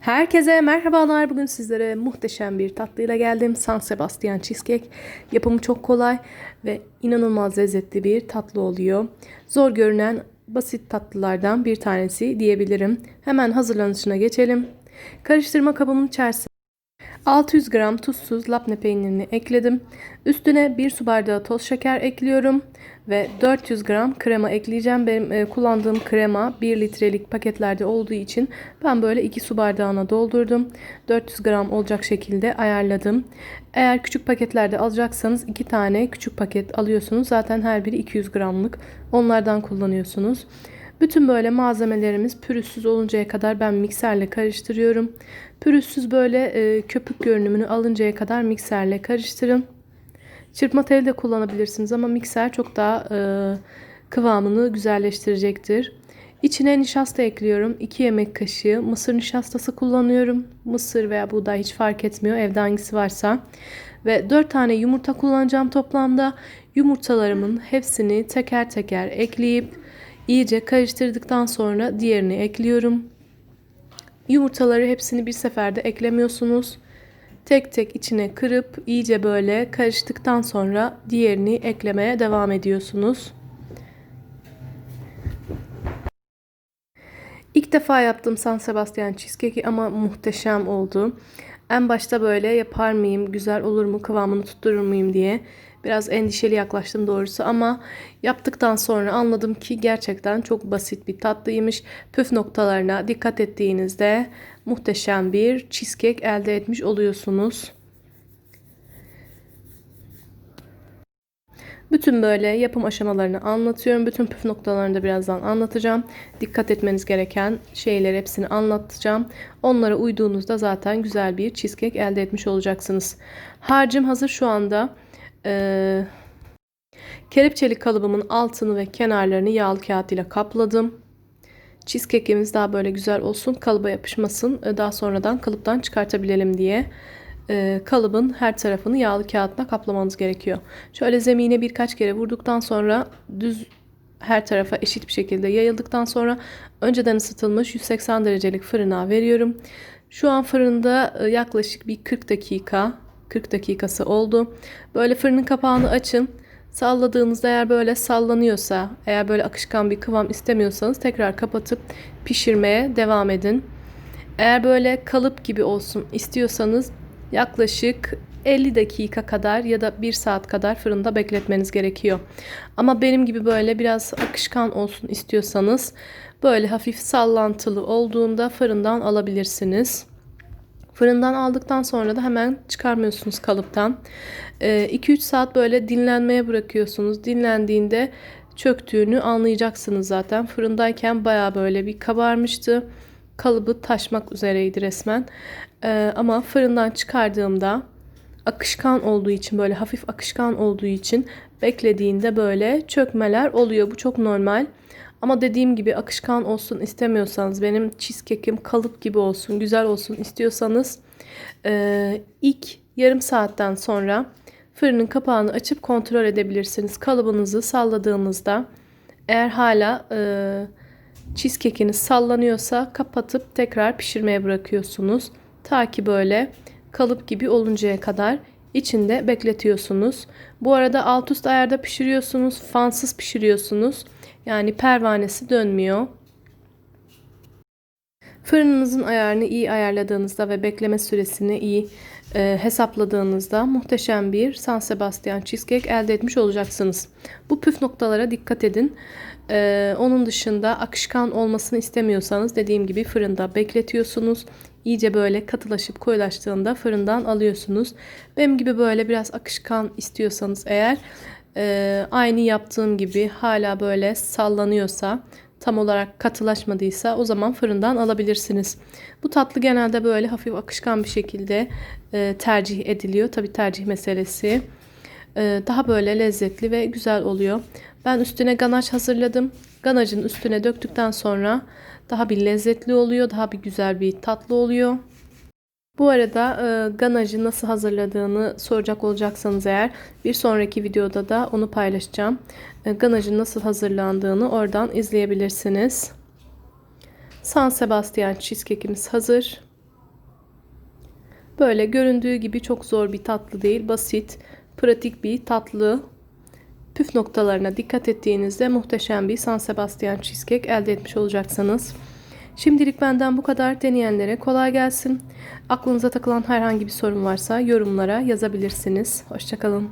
Herkese merhabalar. Bugün sizlere muhteşem bir tatlıyla geldim. San Sebastian Cheesecake. Yapımı çok kolay ve inanılmaz lezzetli bir tatlı oluyor. Zor görünen basit tatlılardan bir tanesi diyebilirim. Hemen hazırlanışına geçelim. Karıştırma kabımın içerisine 600 gram tuzsuz labne peynirini ekledim. Üstüne 1 su bardağı toz şeker ekliyorum ve 400 gram krema ekleyeceğim. Benim e, kullandığım krema 1 litrelik paketlerde olduğu için ben böyle 2 su bardağına doldurdum. 400 gram olacak şekilde ayarladım. Eğer küçük paketlerde alacaksanız 2 tane küçük paket alıyorsunuz. Zaten her biri 200 gramlık. Onlardan kullanıyorsunuz. Bütün böyle malzemelerimiz pürüzsüz oluncaya kadar ben mikserle karıştırıyorum. Pürüzsüz böyle e, köpük görünümünü alıncaya kadar mikserle karıştırın. Çırpma teli de kullanabilirsiniz ama mikser çok daha e, kıvamını güzelleştirecektir. İçine nişasta ekliyorum. 2 yemek kaşığı mısır nişastası kullanıyorum. Mısır veya buğday hiç fark etmiyor. Evde hangisi varsa. Ve 4 tane yumurta kullanacağım toplamda. Yumurtalarımın hepsini teker teker ekleyip iyice karıştırdıktan sonra diğerini ekliyorum. Yumurtaları hepsini bir seferde eklemiyorsunuz. Tek tek içine kırıp iyice böyle karıştıktan sonra diğerini eklemeye devam ediyorsunuz. İlk defa yaptım San Sebastian cheesecake ama muhteşem oldu. En başta böyle yapar mıyım, güzel olur mu, kıvamını tutturur muyum diye biraz endişeli yaklaştım doğrusu ama yaptıktan sonra anladım ki gerçekten çok basit bir tatlıymış. Püf noktalarına dikkat ettiğinizde muhteşem bir cheesecake elde etmiş oluyorsunuz. Bütün böyle yapım aşamalarını anlatıyorum. Bütün püf noktalarını da birazdan anlatacağım. Dikkat etmeniz gereken şeyleri hepsini anlatacağım. Onlara uyduğunuzda zaten güzel bir cheesecake elde etmiş olacaksınız. Harcım hazır şu anda. Ee, kelepçeli kalıbımın altını ve kenarlarını yağlı kağıt ile kapladım. Cheesecake'imiz daha böyle güzel olsun, kalıba yapışmasın. Daha sonradan kalıptan çıkartabilelim diye e, kalıbın her tarafını yağlı kağıtla kaplamanız gerekiyor. Şöyle zemine birkaç kere vurduktan sonra düz her tarafa eşit bir şekilde yayıldıktan sonra önceden ısıtılmış 180 derecelik fırına veriyorum. Şu an fırında e, yaklaşık bir 40 dakika 40 dakikası oldu. Böyle fırının kapağını açın. Salladığınızda eğer böyle sallanıyorsa, eğer böyle akışkan bir kıvam istemiyorsanız tekrar kapatıp pişirmeye devam edin. Eğer böyle kalıp gibi olsun istiyorsanız yaklaşık 50 dakika kadar ya da 1 saat kadar fırında bekletmeniz gerekiyor. Ama benim gibi böyle biraz akışkan olsun istiyorsanız böyle hafif sallantılı olduğunda fırından alabilirsiniz. Fırından aldıktan sonra da hemen çıkarmıyorsunuz kalıptan. 2-3 ee, saat böyle dinlenmeye bırakıyorsunuz. Dinlendiğinde çöktüğünü anlayacaksınız zaten. Fırındayken baya böyle bir kabarmıştı. Kalıbı taşmak üzereydi resmen. Ee, ama fırından çıkardığımda akışkan olduğu için böyle hafif akışkan olduğu için beklediğinde böyle çökmeler oluyor. Bu çok normal. Ama dediğim gibi akışkan olsun istemiyorsanız benim cheesecake'im kalıp gibi olsun güzel olsun istiyorsanız e, ilk yarım saatten sonra fırının kapağını açıp kontrol edebilirsiniz. Kalıbınızı salladığınızda eğer hala e, cheesecake'iniz sallanıyorsa kapatıp tekrar pişirmeye bırakıyorsunuz. Ta ki böyle kalıp gibi oluncaya kadar içinde bekletiyorsunuz. Bu arada alt üst ayarda pişiriyorsunuz. Fansız pişiriyorsunuz. Yani pervanesi dönmüyor. Fırınınızın ayarını iyi ayarladığınızda ve bekleme süresini iyi e, hesapladığınızda muhteşem bir San Sebastian cheesecake elde etmiş olacaksınız. Bu püf noktalara dikkat edin. E, onun dışında akışkan olmasını istemiyorsanız dediğim gibi fırında bekletiyorsunuz. İyice böyle katılaşıp koyulaştığında fırından alıyorsunuz. Benim gibi böyle biraz akışkan istiyorsanız eğer e, aynı yaptığım gibi hala böyle sallanıyorsa tam olarak katılaşmadıysa o zaman fırından alabilirsiniz. Bu tatlı genelde böyle hafif akışkan bir şekilde e, tercih ediliyor. Tabi tercih meselesi. E, daha böyle lezzetli ve güzel oluyor. Ben üstüne ganaj hazırladım. Ganajın üstüne döktükten sonra daha bir lezzetli oluyor. Daha bir güzel bir tatlı oluyor. Bu arada e, ganajı nasıl hazırladığını soracak olacaksanız eğer bir sonraki videoda da onu paylaşacağım. E, ganajın nasıl hazırlandığını oradan izleyebilirsiniz. San Sebastian cheesecake'imiz hazır. Böyle göründüğü gibi çok zor bir tatlı değil. Basit, pratik bir tatlı. Püf noktalarına dikkat ettiğinizde muhteşem bir San Sebastian cheesecake elde etmiş olacaksınız. Şimdilik benden bu kadar. Deneyenlere kolay gelsin. Aklınıza takılan herhangi bir sorun varsa yorumlara yazabilirsiniz. Hoşçakalın.